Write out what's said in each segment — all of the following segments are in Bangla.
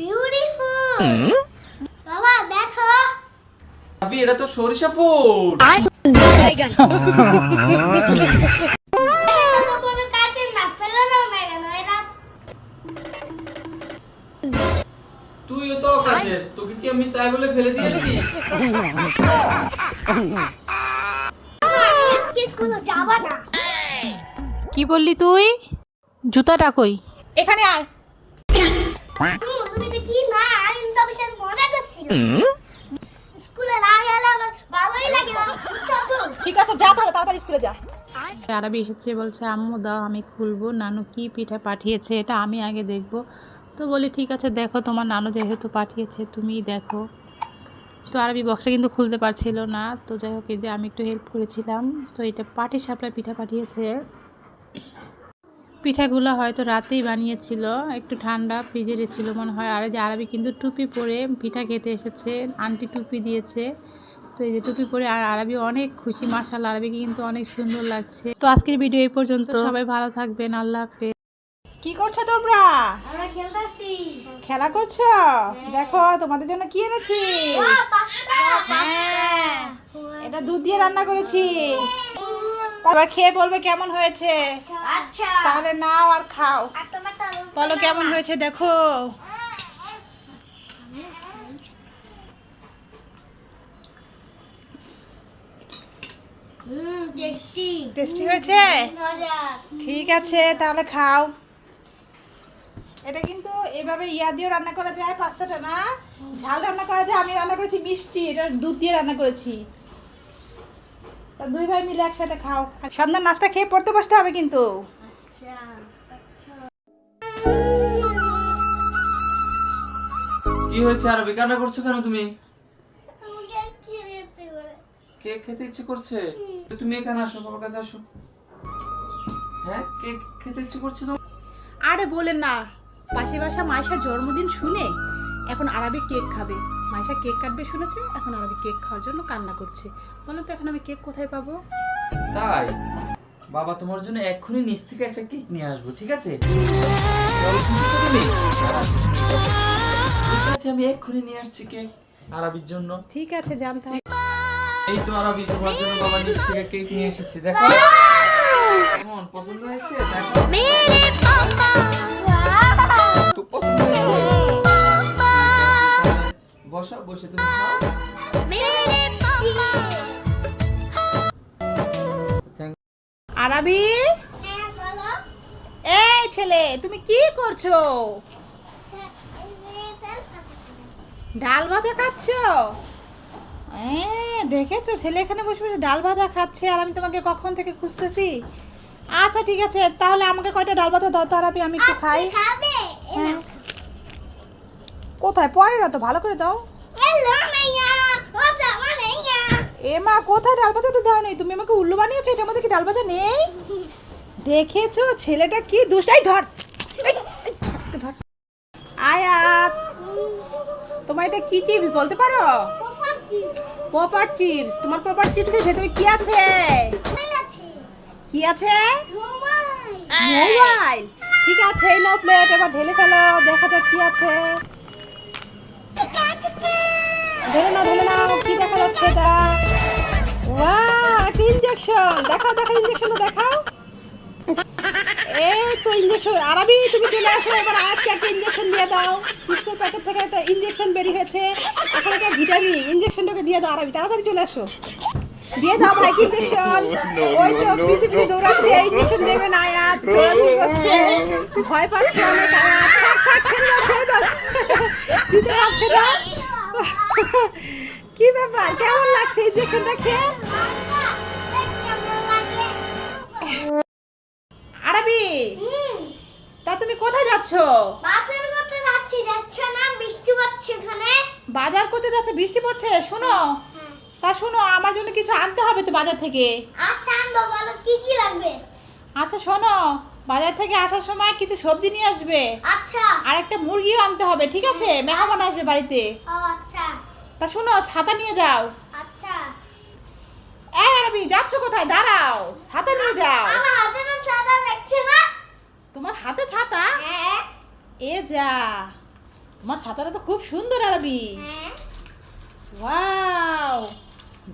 বিউটিফুল বাবা দেখো। ভাবি এটা তো সরিষা ফুল। এরা। তুইও তো কাজের তোকে কি আমি তাই বলে ফেলে দিয়েছি? স্কুলে যাবা না। কি বললি তুই? জুতাটা কই? এখানে আয়। কি না আমি বিশাল মজা করছিল। স্কুলে আমার ভালোই লাগে ঠিক আছে যা তাহলে তাড়াতাড়ি স্কুলে যা। আরবি এসেছে বলছে আম্মু দাও আমি খুলবো। নানু কি পিঠা পাঠিয়েছে এটা আমি আগে দেখব। তো বলি ঠিক আছে দেখো তোমার নানু যেহেতু পাঠিয়েছে তুমিই দেখো। তো আরবি বক্সে কিন্তু খুলতে পারছিল না। তো যাই হোক এই যে আমি একটু হেল্প করেছিলাম। তো এটা পাটি সাপলা পিঠা পাঠিয়েছে। পিঠাগুলো হয়তো রাতেই বানিয়েছিল একটু ঠান্ডা ফ্রিজে ছিল মনে হয়। আর এই যে আরবি কিন্তু টুপি পরে পিঠা খেতে এসেছে আন্টি টুপি দিয়েছে। তো এই যে টুপি পরে আর আরবি অনেক খুশি মাসাল আরবিকে কিন্তু অনেক সুন্দর লাগছে। তো আজকের ভিডিও এই পর্যন্ত সবাই ভালো থাকবেন আল্লাহ হাফেজ। কি করছ তোমরা? আমরা খেলতেছি। খেলা করছ? দেখো তোমাদের জন্য কি এনেছি? হ্যাঁ এটা দুধ দিয়ে রান্না করেছি। এবার খেয়ে বলবে কেমন হয়েছে? আচ্ছা। তাহলে নাও আর খাও। বলো কেমন হয়েছে দেখো। টেস্টি। টেস্টি হয়েছে? ঠিক আছে তাহলে খাও। এটা কিন্তু এভাবে ইয়া দিয়েও রান্না করা যায় পাস্তাটা না। ঝাল রান্না করা যায় আমি রান্না করেছি মিষ্টি এটা দুধ দিয়ে রান্না করেছি। তা দুই ভাই মিলে একসাথে খাও। আর সন্ধ্যার নাস্তা খেয়ে পড়তে বসতে হবে কিন্তু। আচ্ছা কি হয়েছে? আরবি কান্না করছ কেন তুমি। কেক খেতে ইচ্ছে করছে? তো তুমি এখানে আসো বাবার কাছে আসো। হ্যাঁ? কেক খেতে ইচ্ছে করছে তো আরে বলেন না পাশে বাসা মাইশার জন্মদিন শুনে? এখন আরবি কেক খাবে। মাইশা কেক কাটবে শুনেছে? এখন আরবি কেক খাওয়ার জন্য কান্না করছে। বলো তো এখন আমি কেক কোথায় পাবো? তাই? বাবা তোমার জন্য এক্ষুনি নিচ থেকে একটা কেক নিয়ে আসব ঠিক আছে? তুমি? ঠিক আছে আমি এক্ষুনি নিয়ে আসছি কেক আরবির জন্য। ঠিক আছে জানতে এই তো আরবি তোমার জন্য বাবা নিচ থেকে কেক নিয়ে এসেছি দেখো। কেমন? পছন্দ হয়েছে? দেখো। বসা বসে তুমি খাও। আরবি? হ্যাঁ, এই ছেলে তুমি কি করছ? ডাল ভাজা খাচ্ছ? হ্যাঁ দেখেছ? ছেলে এখানে বসে বসে ডাল ভাজা খাচ্ছে আর আমি তোমাকে কখন থেকে খুঁজতেছি? আচ্ছা ঠিক আছে। তাহলে আমাকে কয়টা ডাল ভাজা দাও তো আরবি আমি একটু খাই। হ্যাঁ। কোথায়? পরে না তো ভালো করে দাও। এ মা কোথায়? ডাল ভাজা তো দাও নেই তুমি আমাকে উল্লু বানিয়েছো এটার মধ্যে কি ডাল ভাজা নেই? দেখেছ ছেলেটা কি দুষ্টাই ধর! ধর, আয়াত তোমার এটা কি চিপস বলতে পারো? পোপার চিপস তোমার পপার চিপসের ভেতরে কি আছে। কি আছে? মোবাইল। ঠিক আছে এই নো প্লেট এবার ঢেলে ফেলো দেখা যাক কি আছে। ঢেলে নাও ঢেলে নাও কি দেখা যাচ্ছে এটা? ওয়াও একটা ইনজেকশন দেখাও দেখাও ইনজেকশনটা দেখাও। এই তো ইনজেকশন আরবি তুমি চলে আসো এবার আজকে একটা ইনজেকশন দিয়ে দাও। চিপসের প্যাকেট থেকে একটা ইনজেকশন বেরিয়ে হয়েছে। এখন একটা ভিটামিন ইনজেকশনটাকে দিয়ে দাও আরবি তাড়াতাড়ি চলে আসো। দিয়ে দাও ভাই ইনজেকশন ওই তো পিছে পিছে দৌড়াচ্ছে ইনজেকশন দেবে না আয়াত। দৌড়াদৌড়ি করছে ভয় পাচ্ছে অনেক আয়াত। থাক থাক ছেড়ে দাও ছেড়ে দাও দিতে পারছে না? কি ব্যাপার? কেমন লাগছে ইনজেকশনটা খেয়ে? আরবি তা তুমি কোথায় যাচ্ছ? বাজার করতে যাচ্ছি, যাচ্ছে না? বৃষ্টি পড়ছে এখানে। বাজার করতে যাচ্ছ? বৃষ্টি পড়ছে? শোনো। তা শোনো আমার জন্য কিছু আনতে হবে তো বাজার থেকে। আচ্ছা, আনব, বলো কি কি লাগবে? আচ্ছা শোনো। বাজার থেকে আসার সময় কিছু সবজি নিয়ে আসবে। আচ্ছা, আর একটা মুরগিও আনতে হবে ঠিক আছে? মেহমান আসবে বাড়িতে। আচ্ছা, তা শোনো ছাতা নিয়ে যাও। আচ্ছা। আরবি যাচ্ছ কোথায়? দাঁড়াও ছাতা নিয়ে যাও। আমার হাতে তো সাদা দেখছে না? তোমার হাতে ছাতা? হ্যাঁ। এ যা তোমার ছাতাটা তো খুব সুন্দর আরবি। হ্যাঁ। ওয়াও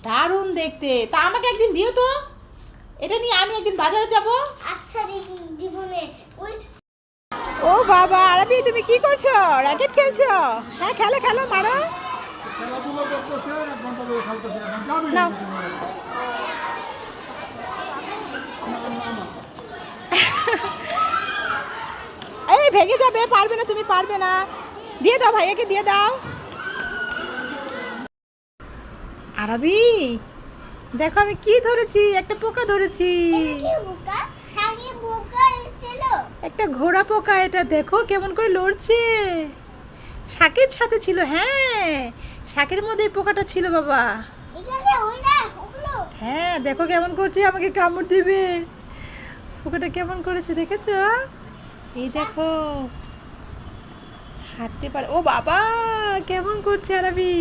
দারুণ দেখতে। তা আমাকে একদিন দিও তো। এটা নিয়ে আমি একদিন বাজারে যাব। আচ্ছা দি- দিবনে ওই ও বাবা আরবি তুমি কি করছ? র্যাকেট খেলছো? হ্যাঁ খেলো খেলো মারো। এই ভেঙে যাবে, পারবে না তুমি, পারবে না। দিয়ে দাও ভাইয়াকে, দিয়ে দাও। আরবি, দেখো আমি কি ধরেছি, একটা পোকা ধরেছি। একটা ঘোড়া পোকা এটা, দেখো কেমন করে লড়ছে। শাকের সাথে ছিল হ্যাঁ। শাকের মধ্যে পোকাটা ছিল বাবা। হ্যাঁ দেখো কেমন করছে আমাকে কামড় দিবে। পোকাটা কেমন করেছে দেখেছ? এই দেখো। হাঁটতে পারে ও বাবা কেমন করছে আরবি?